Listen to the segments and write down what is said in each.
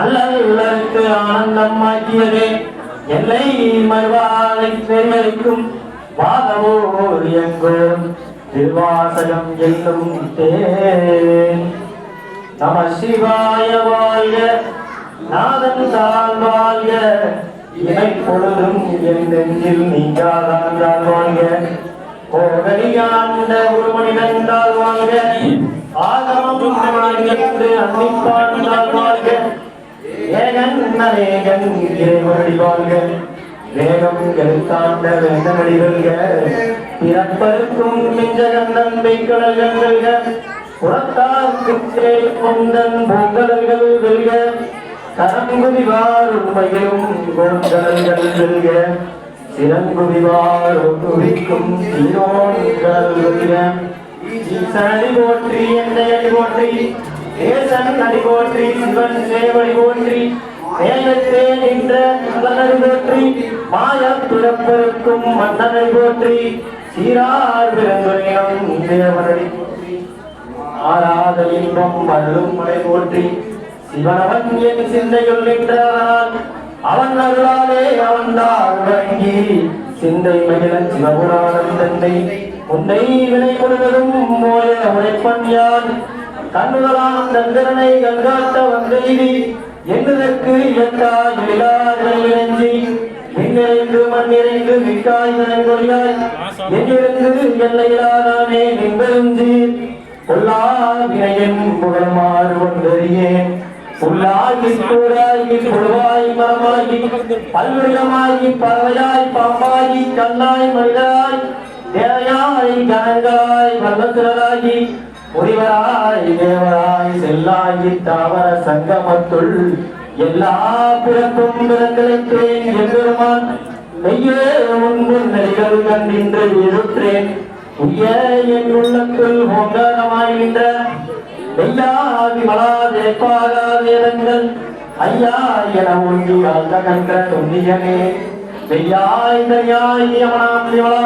அல்லல்லருக்கு ஆனந்தமாக்கியதே எல்லை மறுவாளை பெரியளிக்கும் வாதவோர் எங்கோன் திருவாசகம் என்னும் தேன் நம சிவாய வாழ்க நாதன் தாழ் வாழ்க இணை பொழுதும் என் நெஞ்சில் நீங்காதான் வாழ்க. கோகலியாண்ட ஒரு மனிதன் வாழ்க. ஆகமம் என்று அன்னிப்பான் வாழ்க. ஏகன் அநேகன் இறைவடி வாழ்க. வேகம் எழுத்தாண்ட வேந்தனடி வெல்க. பிறப்பருக்கும் வெல்க. புறத்தார்க்கு வெல்க. உண்மையிலும் வெல்க. சிறங்குதிவார் ஒட்டுவிக்கும் சீரோன்கள் போற்றி என்னை அடி போற்றி ஏசன் அடி போற்றி சிவன் சேவடி போற்றி மேலத்தே நின்ற போற்றி மன்னனை போற்றி சீரார் பிறந்துரையினம் தேவனடி ஆராத இன்பம் அருளும் மலை போற்றி சிவனவன் என் சிந்தையுள் நின்றான். அவன் அருளாலே அவன்தான் வழங்கி சிந்தை மகிழ சிவபுராணம் தந்தை. உன்னை வினை முழுவதும் மோய உழைப்பன் யான். கண்ணுகளாம் சந்திரனை கங்காட்ட வந்தெய்தி என்பதற்கு இழந்தா எழிலாதனை இணைஞ்சி விண்ணிறைந்து மண்ணிறைந்து மிக்காய் நன்கொழியாய் எங்கிருந்து எல்லையிலாதானே நின்பெருஞ்சீர் பொல்லா வினையன் புகழ்மாறு ஒன்றறியேன் புல்லாகி கூடாகி புழுவாய் மரமாகி பல்விடமாகி பறவையாய் பாம்பாகி கல்லாய் மனிதராய் தேவையாய் கனங்காய் வல்லசுரராகி முனிவராய் தேவராய் செல்லாகி தாவர சங்கமத்துள் எல்லா பிறப்பும் பிறந்தளித்தேன் எம்பெருமான். மெய்யே உன் நெறிகள் கண்டின்று இருற்றேன் உய என் உள்ளத்துள் ஓங்காரமாய் நின்ற மெய்யாதி மலாதேப்பாகா வேதங்கள் ஐயா என ஒன்றி அந்த கன்ற தொன்னியனே மெய்யாய் மெய்யாய் யமனாம் நிவளா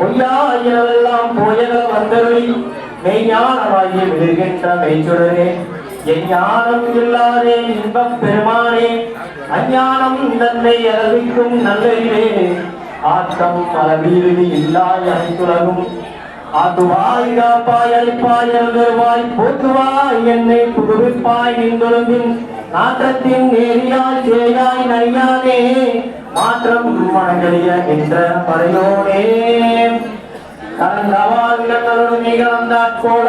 பொய்யாய் எனவெல்லாம் போயக வந்தருளி. மெய்ஞானமாகி விடுகின்ற மெய்ச்சுடரே. என் ஞானம் இல்லாதே இன்பப் பெருமானே. அஞ்ஞானம் தன்னை நல்லறிவே. அளவீடு இல்லாய் அனைத்துலகும். ஆத்துவாய் காப்பாய் அளிப்பாய் அருவாய் போக்குவாய் என்னை புதுவிப்பாய் நின்றொழும்பின் நாற்றத்தின் நேரியாய் சேயாய் நையானே மாற்றம் மனங்களிய என்ற பறையோனே. போல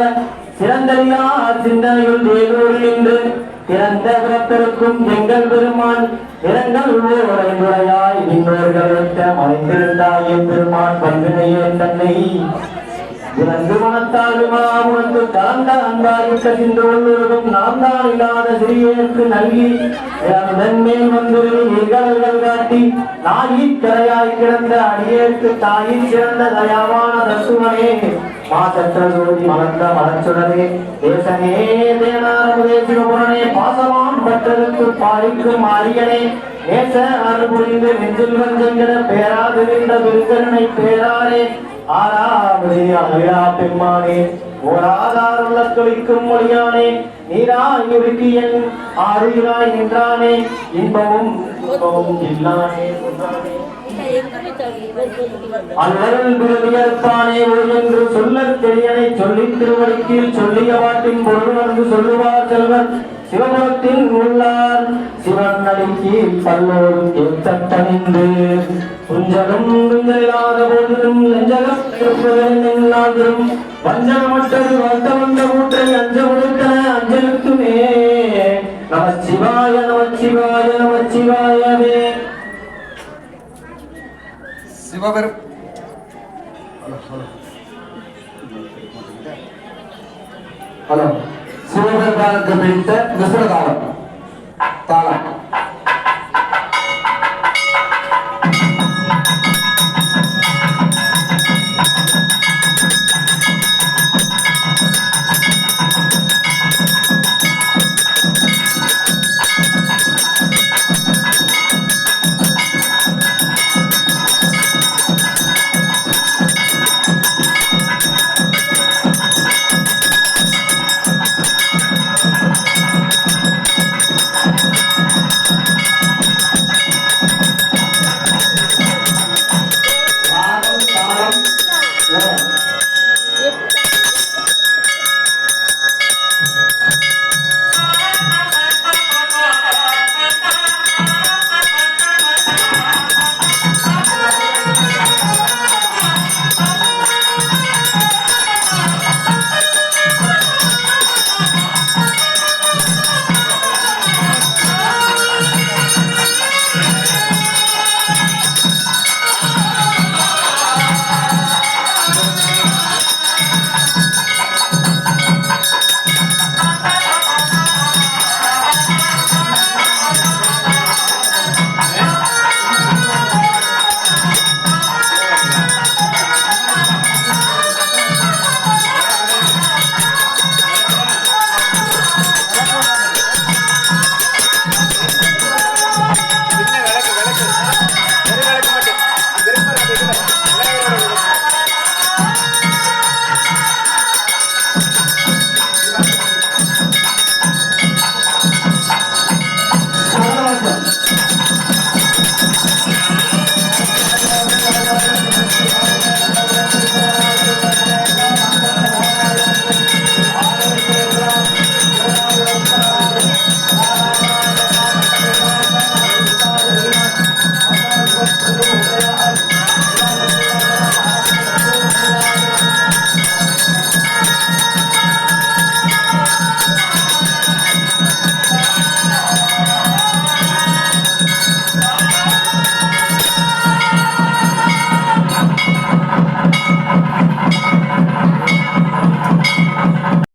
சிறந்தறியார் சிந்தனையுள் வேலூரில் நின்று பிறந்த பிறப்பிற்கும் எங்கள் பெருமான் இரங்கள் மறைந்திருந்தாய் பெருமான் பல்வினையே தன்னை இறந்து மனத்தாலுமா உனக்கு கலந்த அன்பாயுட்ட சிந்து உள்ளுருகும் நாம் தான் இல்லாத சிறியனுக்கு நல்கி தன் மேல் வந்து நிகழ்கள் காட்டி நாயிற் கரையாய் கிடந்த அடியேற்கு தாயின் சிறந்த தயாவான தத்துவனே மாசற்ற ஜோதி மலர்ந்த மலச்சுடரே தேசனே தேனாரே சிவபுரனே பாசமான் பற்றலுக்கு பாரிக்கும் ஆரியனே நேச அருள்புரிந்து நெஞ்சில் வஞ்சங்கிற பேராது நின்ற விருங்கனை பேராரே. ஆறாவதே அழகா பெம்மானே ஓராதாருள்ள தொழிக்கும் மொழியானே நீராய் என் நின்றானே. இன்பமும் இன்பமும் இல்லானே ஒன்றானே அல்லல் விருதியற்பானே என்று சொல்லத் தெரியனை சொல்லி திருவடிக்கீழ் சொல்லிய பாட்டின் பொருளுணர்ந்து சொல்லுவார் செல்வர். சிவபுரத்தின் உள்ளார் சிவன் அடிக்கீழ் பல்லோரும் ஏத்தட்டணிந்து குஞ்சலும் குஞ்சலாத போதிலும் லஞ்சகம் இருப்பதும் வஞ்சகமற்றது வந்த வந்த ஊற்றை அஞ்ச உடுத்தன அஞ்சலுக்குமே. நம சிவாய நம சிவாய நம சிவாயவே சிவபெரும் ஹலோ சிவபெருமானுக்கு பிடித்த விசுவகாலம்